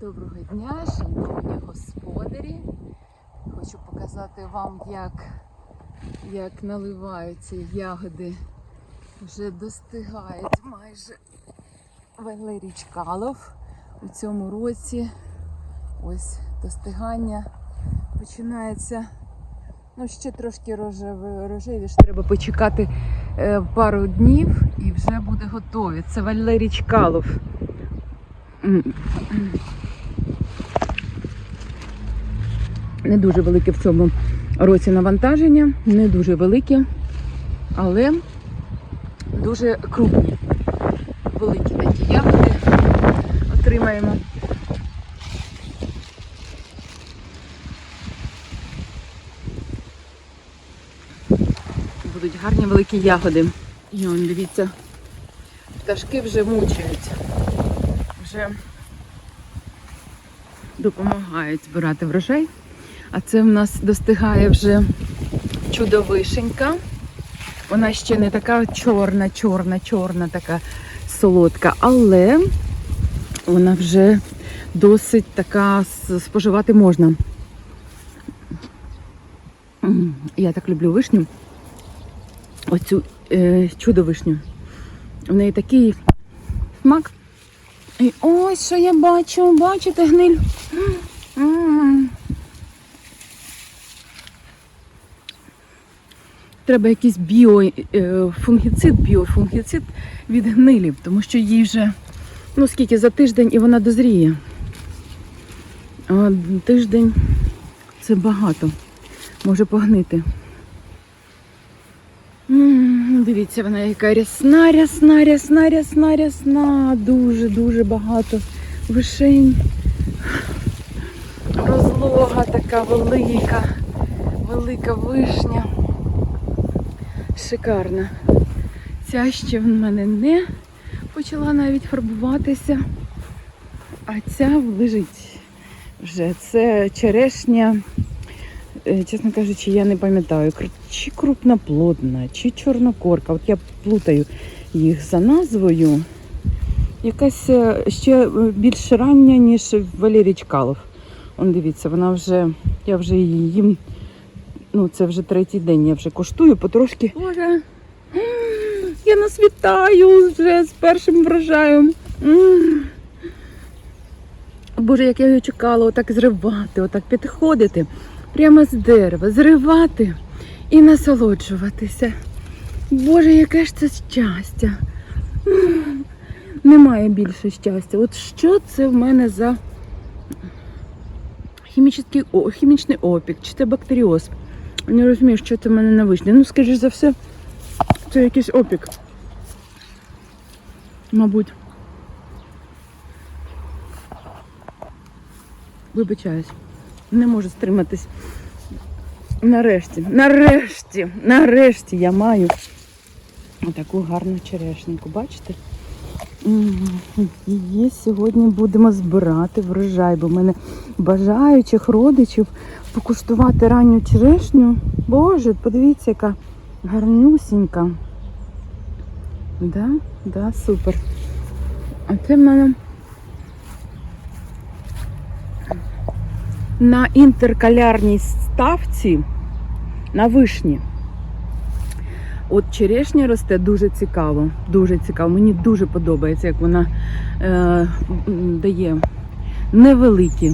Доброго дня, шановні господарі. Хочу показати вам, як, як наливаються ягоди. Вже достигають майже Валерій Чкалов у цьому році. Ось достигання починається. Ну, ще трошки рожеві, рожеві ж треба почекати е, пару днів і вже буде готові. Це Валерій Чкалов. Не дуже велике в цьому році навантаження, не дуже велике, але дуже крупні. Великі такі ягоди отримаємо. Будуть гарні великі ягоди. І он, дивіться, пташки вже мучають. Вже допомагають збирати врожай. А це в нас достигає вже чудовишенька. Вона ще не така чорна, чорна, чорна, така солодка, але вона вже досить така споживати можна. Я так люблю вишню. Оцю е, чудовишню. В неї такий смак. І ось що я бачу, бачите гниль. Треба якийсь біофунгіцид, біофунгіцид від гнилів, тому що їй вже ну скільки за тиждень і вона дозріє. А тиждень це багато. Може погнити. Дивіться, вона яка рясна, рясна, рясна, рясна, рясна. Дуже, дуже багато вишень. Розлога така велика, велика вишня. Шикарна. Ця ще в мене не почала навіть фарбуватися, а ця лежить вже. Це черешня. Е, Чесно кажучи, я не пам'ятаю, чи крупноплодна, чи чорнокорка. От я плутаю їх за назвою. Якась е, ще е, більш рання, ніж Валерій Чкалов. Он дивіться, вона вже, я вже її їм. Ну, це вже третій день, я вже коштую потрошки. Боже, я нас вітаю вже з першим врожаєм. Боже, як я його чекала, отак зривати, отак підходити прямо з дерева, зривати і насолоджуватися. Боже, яке ж це щастя. Немає більше щастя. От що це в мене за хімічний опік, чи це бактеріоз? Не розумію, що це в мене на вишні. Ну, скажіш за все, це якийсь опік. Мабуть. Вибачаюсь. Не можу стриматись. Нарешті, нарешті, нарешті я маю таку гарну черешеньку. Бачите? Її сьогодні будемо збирати врожай, бо в мене бажаючих родичів покуштувати ранню черешню. Боже, подивіться, яка гарнюсінька. Да, да, супер. А це в мене на інтеркалярній ставці на вишні. От черешня росте дуже цікаво, дуже цікаво. Мені дуже подобається, як вона е, дає невеликі,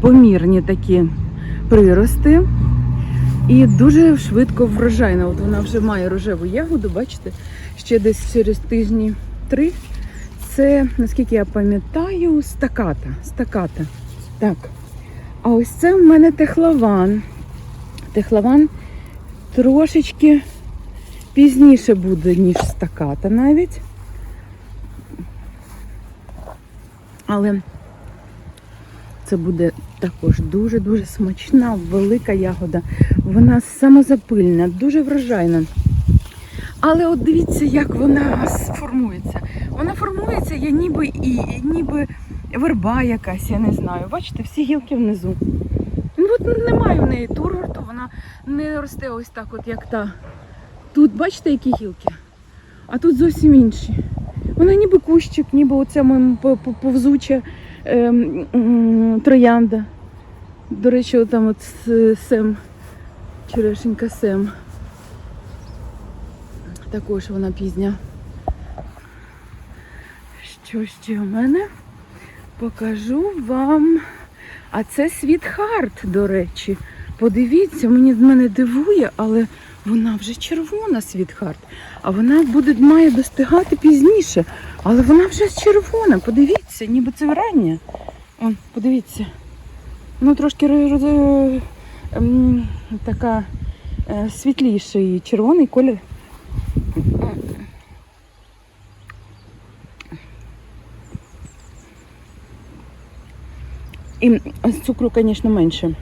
помірні такі прирости. І дуже швидко врожайна. От вона вже має рожеву ягоду, бачите, ще десь через тижні три. Це, наскільки я пам'ятаю, стаката. стаката. Так. А ось це в мене техлаван. Техлаван трошечки пізніше буде, ніж стаката навіть. Але це буде також дуже-дуже смачна, велика ягода. Вона самозапильна, дуже врожайна. Але от дивіться, як вона сформується. Вона формується, я ніби і ніби верба якась, я не знаю. Бачите, всі гілки внизу. Ну от немає в неї тургорту, вона не росте ось так, от як та. Тут бачите, які гілки? А тут зовсім інші. Вона ніби кущик, ніби оце моєму повзуче ем, троянда. До речі, там от Сем, черешенька Сем. Також вона пізня. Що ще в мене? Покажу вам. А це світ Харт, до речі. Подивіться, мені мене дивує, але вона вже червона світ Харт. А вона буде, має достигати пізніше. Але вона вже червона. Подивіться, ніби це рання. Он, подивіться. Ну, трошки ро- роз- ем, така е, світліший червоний колір. І з цукру, звісно, менше.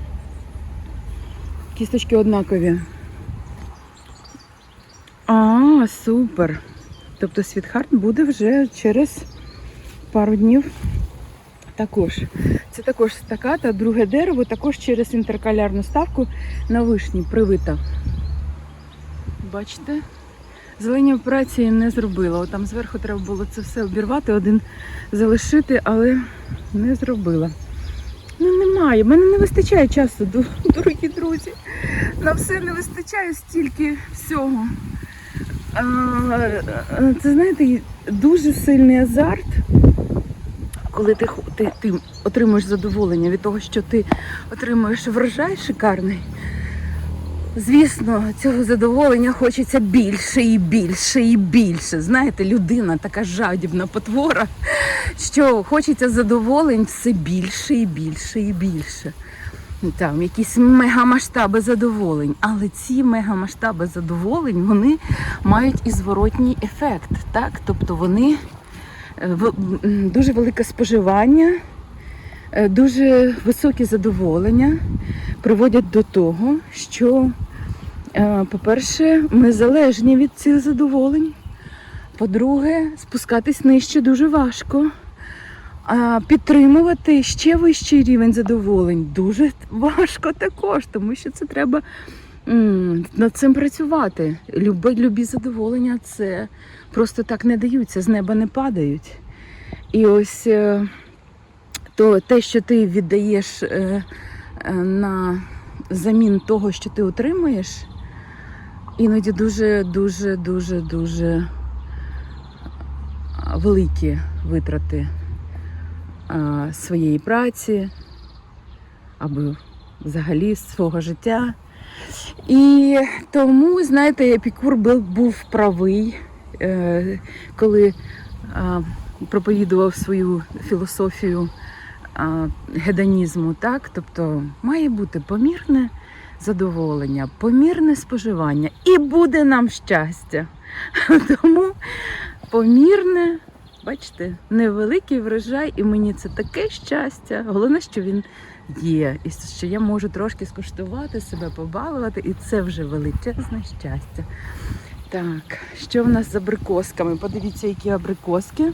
Кісточки однакові. Супер. Тобто світхарт буде вже через пару днів. Також. Це також стаката, друге дерево, також через інтеркалярну ставку на вишні привита. Бачите? Зелені операції не зробила. От там зверху треба було це все обірвати, один залишити, але не зробила. Ну немає. в мене не вистачає часу, дорогі друзі. На все не вистачає стільки всього. Це знаєте, дуже сильний азарт, коли ти, ти, ти отримуєш задоволення від того, що ти отримуєш врожай шикарний. Звісно, цього задоволення хочеться більше і більше і більше. Знаєте, людина така жадібна потвора, що хочеться задоволень все більше і більше і більше. Там якісь мегамасштаби задоволень. Але ці мегамасштаби задоволень вони мають і зворотній ефект. Так? Тобто вони е, дуже велике споживання, е, дуже високі задоволення приводять до того, що, е, по-перше, ми залежні від цих задоволень. По-друге, спускатись нижче дуже важко. Підтримувати ще вищий рівень задоволень дуже важко також, тому що це треба над цим працювати. Люби, любі задоволення це просто так не даються, з неба не падають. І ось е, то те, що ти віддаєш е, е, на замін того, що ти отримуєш, іноді дуже, дуже, дуже, дуже великі витрати своєї праці або взагалі свого життя. І тому, знаєте, Епікур був, правий, е, коли проповідував свою філософію гедонізму, так? Тобто має бути помірне задоволення, помірне споживання, і буде нам щастя. Тому помірне, бачите, невеликий врожай, і мені це таке щастя. Головне, що він є, і що я можу трошки скуштувати себе, побалувати, і це вже величезне щастя. Так, що в нас з абрикосками? Подивіться, які абрикоски.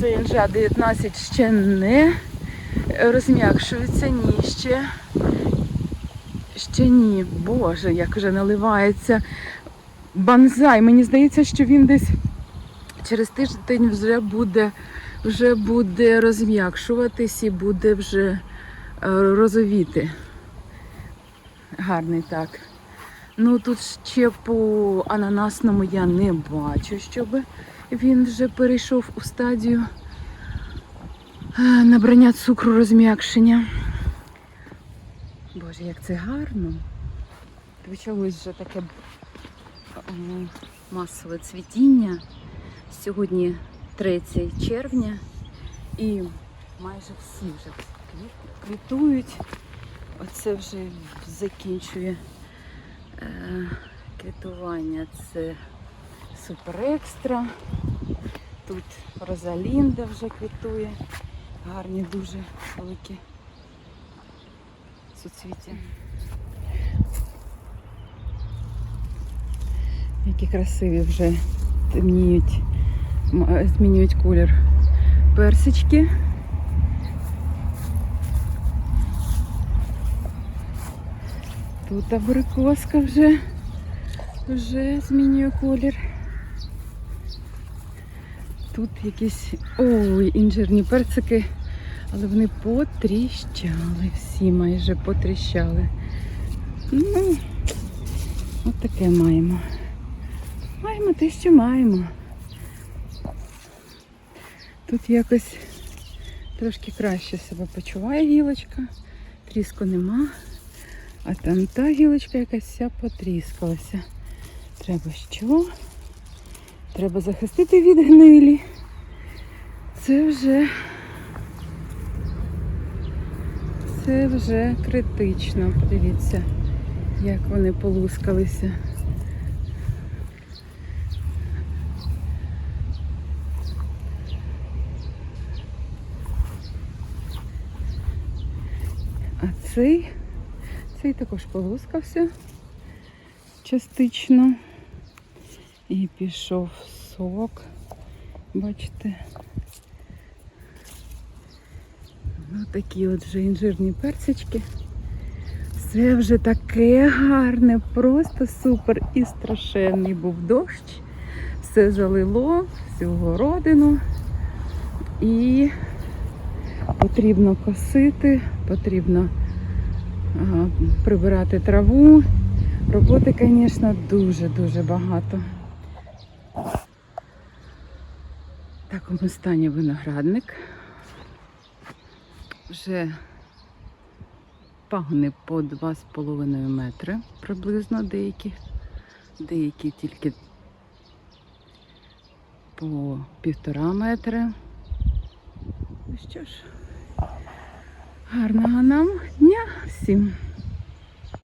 Це інжа 19 ще не розм'якшується, ні, ще. Ще ні. Боже, як вже наливається банзай. Мені здається, що він десь через тиждень вже буде, вже буде розм'якшуватись і буде вже е, розовіти. Гарний так. Ну тут ще по ананасному я не бачу, щоб він вже перейшов у стадію е, набрання цукру розм'якшення. Боже, як це гарно. Почалось вже таке масове цвітіння. Сьогодні 3 червня і майже всі вже квітують. Оце вже закінчує е, квітування. Це супер екстра. Тут Розалінда вже квітує. Гарні дуже великі суцвіття. Які красиві вже темніють, змінюють колір персички. Тут абрикоска вже, вже змінює колір. Тут якісь ой, інжирні персики Але вони потріщали, всі майже потріщали. Ну, от таке маємо. Маємо те, що маємо. Тут якось трошки краще себе почуває гілочка, тріску нема. А там та гілочка якась вся потріскалася. Треба що? Треба захистити від гнилі. Це вже це вже критично. Подивіться, як вони полускалися. А цей, цей також полускався частично. І пішов сок. Бачите? Ось такі от вже інжирні персички. Все вже таке гарне, просто супер і страшенний був дощ. Все залило, всю городину. І потрібно косити, потрібно прибирати траву. Роботи, звісно, дуже-дуже багато. В такому стані виноградник. Вже пагони по 2,5 метри приблизно деякі. Деякі тільки по півтора метри. Ну що ж, гарного нам дня всім!